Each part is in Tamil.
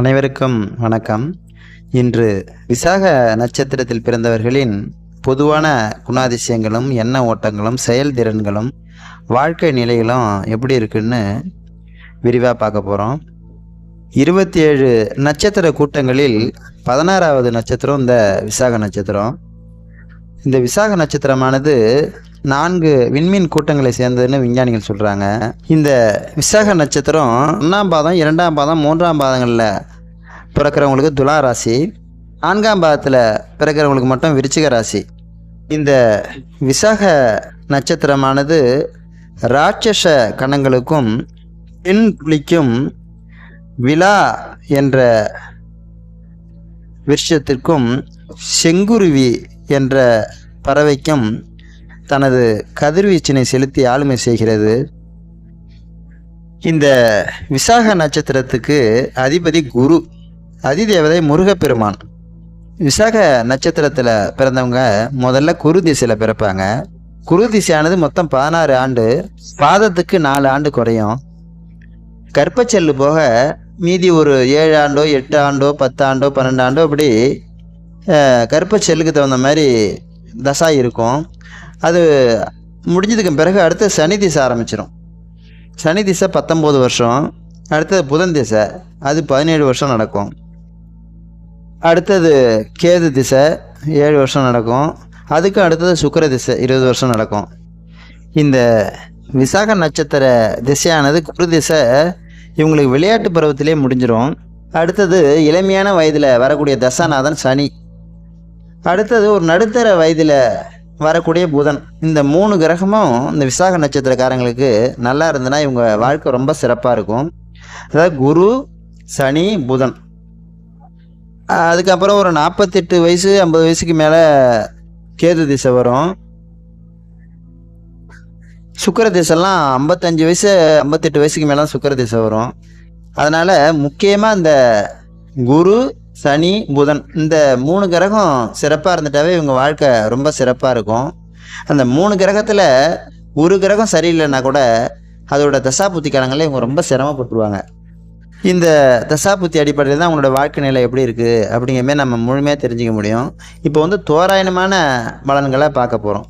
அனைவருக்கும் வணக்கம். இன்று விசாக நட்சத்திரத்தில் பிறந்தவர்களின் பொதுவான குணாதிசயங்களும் எண்ண ஓட்டங்களும் செயல்திறன்களும் வாழ்க்கை நிலைகளும் எப்படி இருக்குன்னு விரிவாக பார்க்க போகிறோம் இருபத்தி ஏழு நட்சத்திர கூட்டங்களில் பதினாறாவது நட்சத்திரம் இந்த விசாக நட்சத்திரம். இந்த விசாக நட்சத்திரமானது நான்கு விண்மீன் கூட்டங்களை சேர்ந்ததுன்னு விஞ்ஞானிகள் சொல்கிறாங்க இந்த விசாக நட்சத்திரம் ஒன்றாம் பாதம் இரண்டாம் பாதம் மூன்றாம் பாதங்களில் பிறக்கிறவங்களுக்கு துலா ராசி நான்காம் பாதத்தில் பிறக்கிறவங்களுக்கு மட்டும் விருச்சிக ராசி. இந்த விசாக நட்சத்திரமானது ராட்சச கணங்களுக்கும் பெண் புலிக்கும் விழா என்ற விருஷத்திற்கும் செங்குருவி என்ற பறவைக்கும் தனது கதிர்வீச்சினை செலுத்தி ஆளுமை செய்கிறது. இந்த விசாக நட்சத்திரத்துக்கு அதிபதி குரு அதிதேவதை முருகப்பெருமான். விசாக நட்சத்திரத்தில் பிறந்தவங்க முதல்ல குரு திசையில் பிறப்பாங்க. குரு திசையானது மொத்தம் பதினாறு ஆண்டு பாதத்துக்கு நாலு ஆண்டு குறையும். கற்பச்செல்லு போக மீதி ஒரு ஏழு ஆண்டோ எட்டு ஆண்டோ பத்து ஆண்டோ பன்னெண்டு ஆண்டோ அப்படி கற்பச்செல்லுக்கு தகுந்த மாதிரி தசா இருக்கும். அது முடிஞ்சதுக்கு பிறகு அடுத்து சனி திசை ஆரம்பிச்சிடும் சனி திசை பத்தொம்போது வருஷம் அடுத்தது புதன் திசை அது பதினேழு வருஷம் நடக்கும். அடுத்தது கேது திசை ஏழு வருஷம் நடக்கும். அதுக்கு அடுத்தது சுக்கிர திசை இருபது வருஷம் நடக்கும். இந்த விசாக நட்சத்திர திசையானது குரு திசை இவங்களுக்கு விளையாட்டு பருவத்திலே முடிஞ்சிடும் அடுத்தது இளமையான வயதில் வரக்கூடிய தசாநாதன் சனி. அடுத்தது ஒரு நடுத்தர வயதில் வரக்கூடிய புதன். இந்த மூணு கிரகமும் இந்த விசாக நட்சத்திரக்காரங்களுக்கு நல்லா இருந்ததுன்னா இவங்க வாழ்க்கை ரொம்ப சிறப்பாக இருக்கும். அதாவது குரு சனி புதன். அதுக்கப்புறம் ஒரு நாற்பத்தெட்டு வயசு ஐம்பது வயசுக்கு மேலே கேது திசை வரும். சுக்கர திசைலாம் ஐம்பத்தஞ்சு வயசு ஐம்பத்தெட்டு வயசுக்கு மேலே சுக்கர திசை வரும். அதனால் முக்கியமாக இந்த குரு சனி புதன் இந்த மூணு கிரகம் சிறப்பாக இருந்துட்டாவே இவங்க வாழ்க்கை ரொம்ப சிறப்பாக இருக்கும். அந்த மூணு கிரகத்தில் ஒரு கிரகம் சரியில்லைன்னா கூட அதோட தசாபுத்தி காலங்களில் இவங்க ரொம்ப சிரமப்பட்டுருவாங்க. இந்த தசாபுத்தி அடிப்படையில் தான் அவங்களோட வாழ்க்கை நிலை எப்படி இருக்குது அப்படிங்கிற மாதிரி நம்ம முழுமையாக தெரிஞ்சுக்க முடியும். இப்போ வந்து தோராயமான பலன்களை பார்க்க போகிறோம்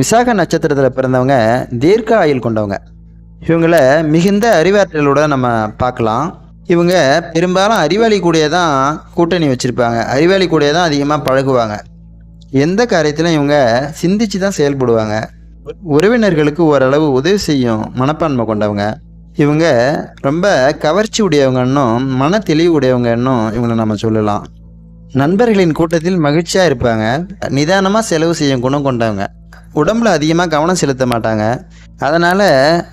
விசாக நட்சத்திரத்தில் பிறந்தவங்க தீர்க்க ஆயுள் கொண்டவங்க. இவங்கள மிகுந்த அறிவாற்றலோட நம்ம பார்க்கலாம். இவங்க பெரும்பாலும் அறிவாளி கூடயே தான் கூட்டணி வச்சுருப்பாங்க. அறிவாளி கூடயே தான் அதிகமாக பழகுவாங்க. எந்த காரியத்திலும் இவங்க சிந்திச்சு தான் செயல்படுவாங்க. உறவினர்களுக்கு ஓரளவு உதவி செய்யும் மனப்பான்மை கொண்டவங்க. இவங்க ரொம்ப கவர்ச்சி உடையவங்கன்னும் மன தெளிவு உடையவங்கன்னும் இவங்களை நம்ம சொல்லலாம். நண்பர்களின் கூட்டத்தில் மகிழ்ச்சியாக இருப்பாங்க. நிதானமாக செலவு செய்யும் குணம் கொண்டவங்க. உடம்புல அதிகமாக கவனம் செலுத்த மாட்டாங்க. அதனால்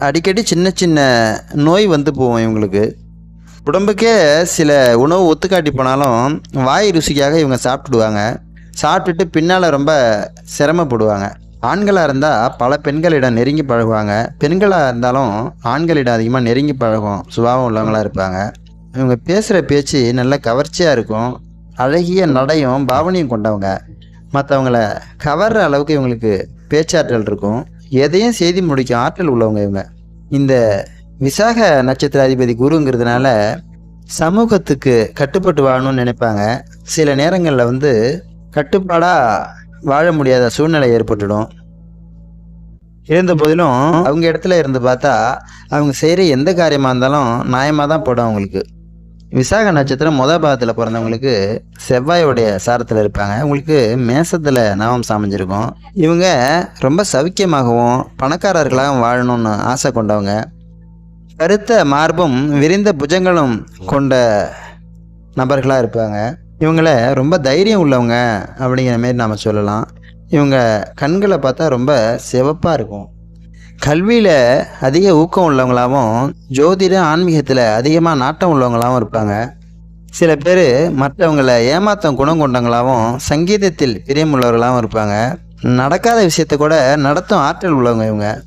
அடிக்கடி சின்ன சின்ன நோய் வந்து போகும் இவங்களுக்கு. உடம்புக்கே சில உணவு ஒத்துக்காட்டி போனாலும் வாய் ருசிக்காக இவங்க சாப்பிட்டுடுவாங்க. சாப்பிட்டுட்டு பின்னால் ரொம்ப சிரமப்படுவாங்க. ஆண்களாக இருந்தால் பல பெண்களிடம் நெருங்கி பழகுவாங்க. பெண்களாக இருந்தாலும் ஆண்களிடம் அதிகமாக நெருங்கி பழகும் சுபாவம் உள்ளவங்களாக இருப்பாங்க. இவங்க பேசுகிற பேச்சு நல்ல கவர்ச்சியாக இருக்கும். அழகிய நடையும் பாவனையும் கொண்டவங்க. மற்றவங்கள கவர்ற அளவுக்கு இவங்களுக்கு பேச்சாற்றல் இருக்கும். எதையும் செய்தி முடிக்கும் ஆற்றல் உள்ளவங்க இவங்க. இந்த விசாக நட்சத்திராதிபதி குருங்கிறதுனால சமூகத்துக்கு கட்டுப்பட்டு வாழணும்னு நினைப்பாங்க. சில நேரங்களில் வந்து கட்டுப்பாடாக வாழ முடியாத சூழ்நிலை ஏற்பட்டுடும். இருந்த போதிலும் அவங்க இடத்துல இருந்து பார்த்தா அவங்க செய்கிற எந்த காரியமாக இருந்தாலும் நியாயமாக தான் போடும் அவங்களுக்கு. விசாக நட்சத்திரம் முத பாகத்தில் பிறந்தவங்களுக்கு செவ்வாயோடைய சாரத்தில் இருப்பாங்க. உங்களுக்கு மேசத்தில் நவம் சாமிஞ்சிருக்கும். இவங்க ரொம்ப சவிக்கியமாகவும் பணக்காரர்களாகவும் வாழணும்னு ஆசை கொண்டவங்க. கருத்த மார்பும் விரிந்த புஜங்களும் கொண்ட நபர்களாக இருப்பாங்க. இவங்கள ரொம்ப தைரியம் உள்ளவங்க அப்படிங்கிற மாரி நாம் சொல்லலாம். இவங்க கண்களை பார்த்தா ரொம்ப சிவப்பாக இருக்கும். கல்வியில் அதிக ஊக்கம் உள்ளவங்களாகவும் ஜோதிட ஆன்மீகத்தில் அதிகமாக நாட்டம் உள்ளவங்களாகவும் இருப்பாங்க. சில பேர் மற்றவங்களை ஏமாத்தம் குணம் கொண்டவங்களாகவும் சங்கீதத்தில் பிரியமுள்ளவர்களாகவும் இருப்பாங்க. நடக்காத விஷயத்தை கூட நடத்தும் ஆற்றல் உள்ளவங்க இவங்க.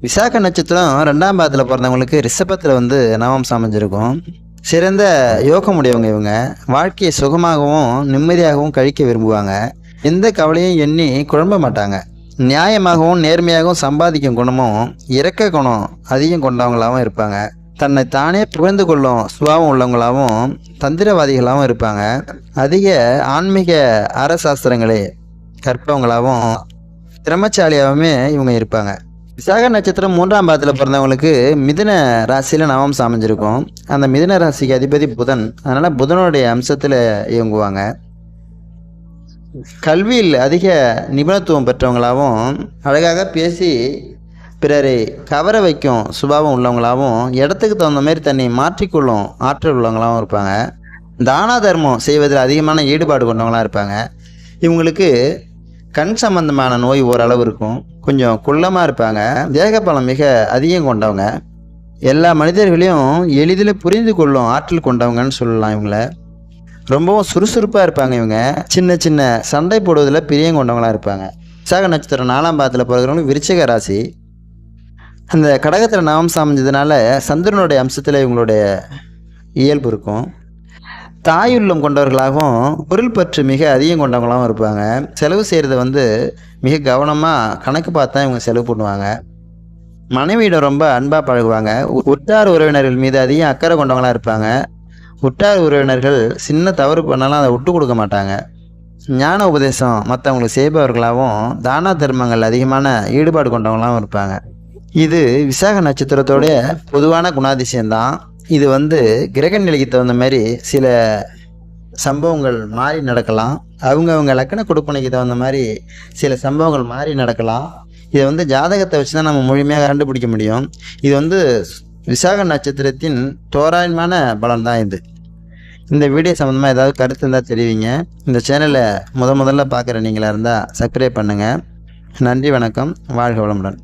விசாக நட்சத்திரம் ரெண்டாம் பாதத்தில் பிறந்தவங்களுக்கு ரிஷபத்தில் வந்து நவம் சமைஞ்சிருக்கும். சிறந்த யோகமுடையவங்க இவங்க. வாழ்க்கையை சுகமாகவும் நிம்மதியாகவும் கழிக்க விரும்புவாங்க. எந்த கவலையும் எண்ணி குழம்ப மாட்டாங்க. நியாயமாகவும் நேர்மையாகவும் சம்பாதிக்கும் குணமும் இறக்க குணம் அதிகம் கொண்டவங்களாகவும் இருப்பாங்க. தன்னை தானே புகழ்ந்து கொள்ளும் சுபாவம் உள்ளவங்களாகவும் தந்திரவாதிகளாகவும் இருப்பாங்க. அதிக ஆன்மீக அறசாஸ்திரங்களை கற்பவங்களாகவும் திறமச்சாலியாகவுமே இவங்க இருப்பாங்க. விசாக நட்சத்திரம் மூன்றாம் பாதத்தில் பிறந்தவங்களுக்கு மிதுன ராசியில் நவம்சம் அமைஞ்சிருக்கும் அந்த மிதுன ராசிக்கு அதிபதி புதன். அதனால் புதனுடைய அம்சத்தில் இயங்குவாங்க. கல்வியில் அதிக நிபுணத்துவம் பெற்றவங்களாகவும் அழகாக பேசி பிறரை கவர வைக்கும் சுபாவம் உள்ளவங்களாகவும் இடத்துக்கு தகுந்த மாதிரி தன்னை மாற்றிக்கொள்ளும் ஆற்றல் உள்ளவங்களாகவும் இருப்பாங்க. தான தர்மம் செய்வதில் அதிகமான ஈடுபாடு கொண்டவங்களாக இருப்பாங்க. இவங்களுக்கு கண் சம்பந்தமான நோய் ஓரளவு இருக்கும். கொஞ்சம் குள்ளமாக இருப்பாங்க. தேகப்பலம் மிக அதிகம் கொண்டவங்க. எல்லா மனிதர்களையும் எளிதில் புரிந்து கொள்ளும் ஆற்றல் கொண்டவங்கன்னு சொல்லலாம் இவங்கள. ரொம்பவும் சுறுசுறுப்பாக இருப்பாங்க இவங்க. சின்ன சின்ன சண்டை போடுவதில் பிரியம் கொண்டவங்களாக இருப்பாங்க. விசாக நட்சத்திரம் நாலாம் பாதத்தில் பிறகு விருச்சிக ராசி. அந்த கடகத்தில் நாமம் அமைஞ்சதுனால சந்திரனுடைய அம்சத்தில் இவங்களுடைய இயல்பு இருக்கும். தாயுள்ளம் கொண்டவர்களாகவும் பொருள் பற்று மிக அதிகம் கொண்டவங்களாகவும் இருப்பாங்க. செலவு செய்கிறத வந்து மிக கவனமாக கணக்கு பார்த்தா இவங்க செலவு பண்ணுவாங்க. மனைவியிடம் ரொம்ப அன்பாக பழகுவாங்க. உற்றார் உறவினர்கள் மீது அதிகம் அக்கறை கொண்டவங்களாக இருப்பாங்க. உற்றார் உறவினர்கள் சின்ன தவறு பண்ணாலும் அதை விட்டு கொடுக்க மாட்டாங்க. ஞான உபதேசம் மற்றவங்களுக்கு செய்பவர்களாகவும் தான தர்மங்கள் அதிகமான ஈடுபாடு கொண்டவங்களாகவும் இருப்பாங்க. இது விசாக நட்சத்திரத்தோடைய பொதுவான குணாதிசயம்தான். இது வந்து கிரக நிலைக்கு தகுந்த மாதிரி சில சம்பவங்கள் மாறி நடக்கலாம். அவங்கவங்க லக்கண கொடுப்பனைக்கு தகுந்த மாதிரி சில சம்பவங்கள் மாறி நடக்கலாம். இதை வந்து ஜாதகத்தை வச்சு தான் நம்ம முழுமையாக கண்டுபிடிக்க முடியும். இது வந்து விசாக நட்சத்திரத்தின் தோராயமான பலன் தான் இது. இந்த வீடியோ சம்மந்தமாக ஏதாவது கருத்து இருந்தால் தெரிவிங்க. இந்த சேனலை முத முதல்ல பார்க்குற நீங்களாக இருந்தால் சப்ஸ்கிரைப் பண்ணுங்கள் நன்றி வணக்கம். வாழ்க வளமுடன்.